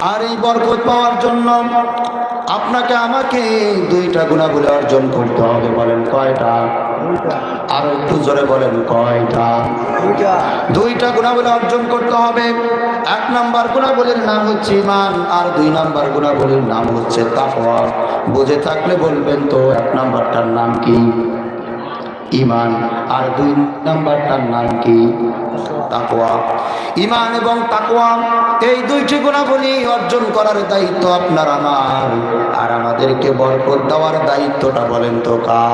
আর এই বরকত পাওয়ার জন্য আপনাকে আমাকে দুইটা গুণাগুলি অর্জন করতে হবে বলেন কয়টা? আর একটু জোরে বলেন কয়টা? দুইটা। গুণাবলী অর্জন করতে হবে। এক নাম্বার গুণাবলীর নাম হচ্ছে ইমান আর দুই নাম্বার গুণাবলীর নাম হচ্ছে তাকওয়া। বুঝে থাকলে বলবেন তো এক নাম্বারটার নাম কি? ইমান। আর দুই নাম্বারটার নাম কি? তাকওয়া। ইমান এবং তাকওয়া, এই দুইটি গুণাবলী অর্জন করার দায়িত্ব আপনার আমার। আর আমাদেরকে বরকত দেওয়ার দায়িত্বটা বলেন তো কা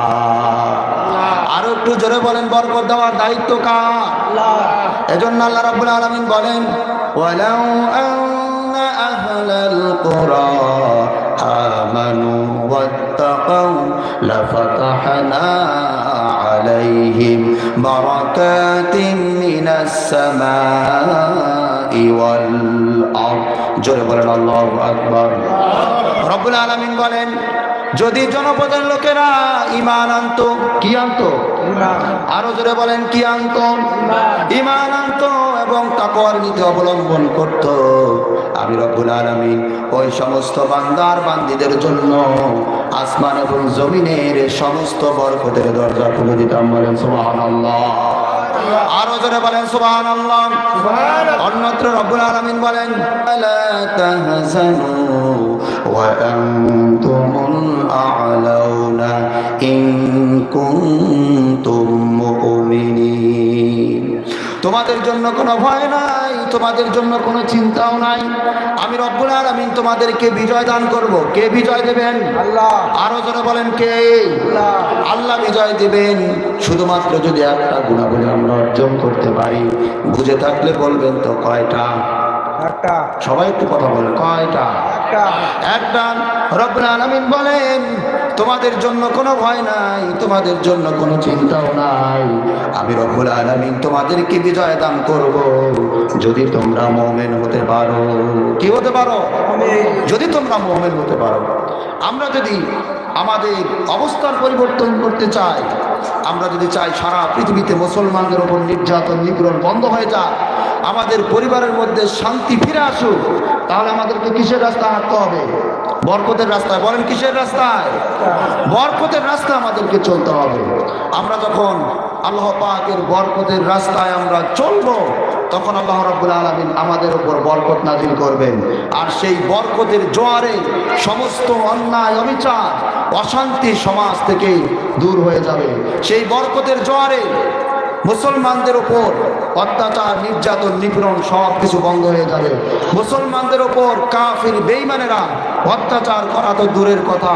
আরও একটু জোরে বলেন, বরকত দেওয়ার দায়িত্ব কার? এজন্য আল্লাহ রাব্বুল আলামিন বলেন, ওয়ালাউ আন্না আহলাল কুরা আমানু ওয়াত্তাকাউ, লাফাতাহনা আলাইহিম من السماء والأرض ওয়াল الله أكبر বলেন العالمين বলেন যদি জনপদের লোকেরা ইমান আনতো, কি আনতো? আরও জোরে বলেন, কি আনতো? ইমান আনতো এবং তাকওয়ার নীতি অবলম্বন করত। আমি রব্বুল আলামিন ওই সমস্ত বান্দার বান্দিদের জন্য আসমান এবং জমিনের সমস্ত বরকতের দরজা খুলে দিতাম, বলেন সুবহানাল্লাহ। আরও জোরে বলেন, সুবহানাল্লাহ। অন্যত্র রব্বুল আলামিন বলেন কুনতুম মুমিনিন। তোমাদের জন্য কোনো ভয় নাই তোমাদের জন্য কোনো চিন্তাও নাই। আমি রব্বুল আলামিন তোমাদেরকে বিজয় দান করব। কে বিজয় দেবেন? আল্লাহ। আরও জোরে বলেন কে? আল্লাহ। আল্লাহ বিজয় দেবেন। শুধুমাত্র যদি একটা গুণাবলী আমরা অর্জন করতে পারি বুঝে থাকলে বলবেন তো কয়টা? একটা। সবাই একটু কথা বলেন। কয়টা? একটা। রব্বুল আলামিন বলেন তোমাদের জন্য কোনো ভয় নাই তোমাদের জন্য কোনো চিন্তাও নাই। আমি রব্বুল আলামিন তোমাদেরকে বিজয় দান করব। যদি তোমরা মুমিন হতে পারো। কি হতে পারো? যদি তোমরা মুমিন হতে পারো। আমরা যদি আমাদের অবস্থার পরিবর্তন করতে চাই আমরা যদি চাই সারা পৃথিবীতে মুসলমানদের ওপর নির্যাতন নিপীড়ন বন্ধ হয়ে যাক আমাদের পরিবারের মধ্যে শান্তি ফিরে আসুক, তাহলে আমাদেরকে কিসের রাস্তা হাঁটতে হবে? বরকতের রাস্তায়। বলেন, কিসের রাস্তায়? বরকতের রাস্তা আমাদেরকে চলতে হবে। আমরা যখন আল্লাহ পাকের বরকতের রাস্তায় আমরা চলবো, তখন আল্লাহ রাব্বুল আলামিন আমাদের উপর বরকত নাজিল করবেন। আর সেই বরকতের জোয়ারে সমস্ত অন্যায়, অবিচার, অশান্তি সমাজ থেকে দূর হয়ে যাবে। সেই বরকতের জোয়ারে মুসলমানদের ওপর অত্যাচার, নির্যাতন, নিপীড়ন সব কিছু বন্ধ হয়ে যাবে। মুসলমানদের ওপর কাফির বেইমানেরা অত্যাচার করা তো দূরের কথা।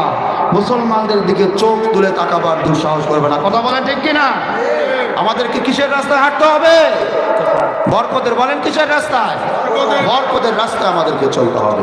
মুসলমানদের দিকে চোখ তুলে তাকাবার দুঃসাহস করবে না। কথা বলেন ঠিক কিনা? আমাদেরকে কিসের রাস্তায় হাঁটতে হবে? বরকতের বলেন কিসের রাস্তায়? বরকতের রাস্তায় আমাদেরকে চলতে হবে।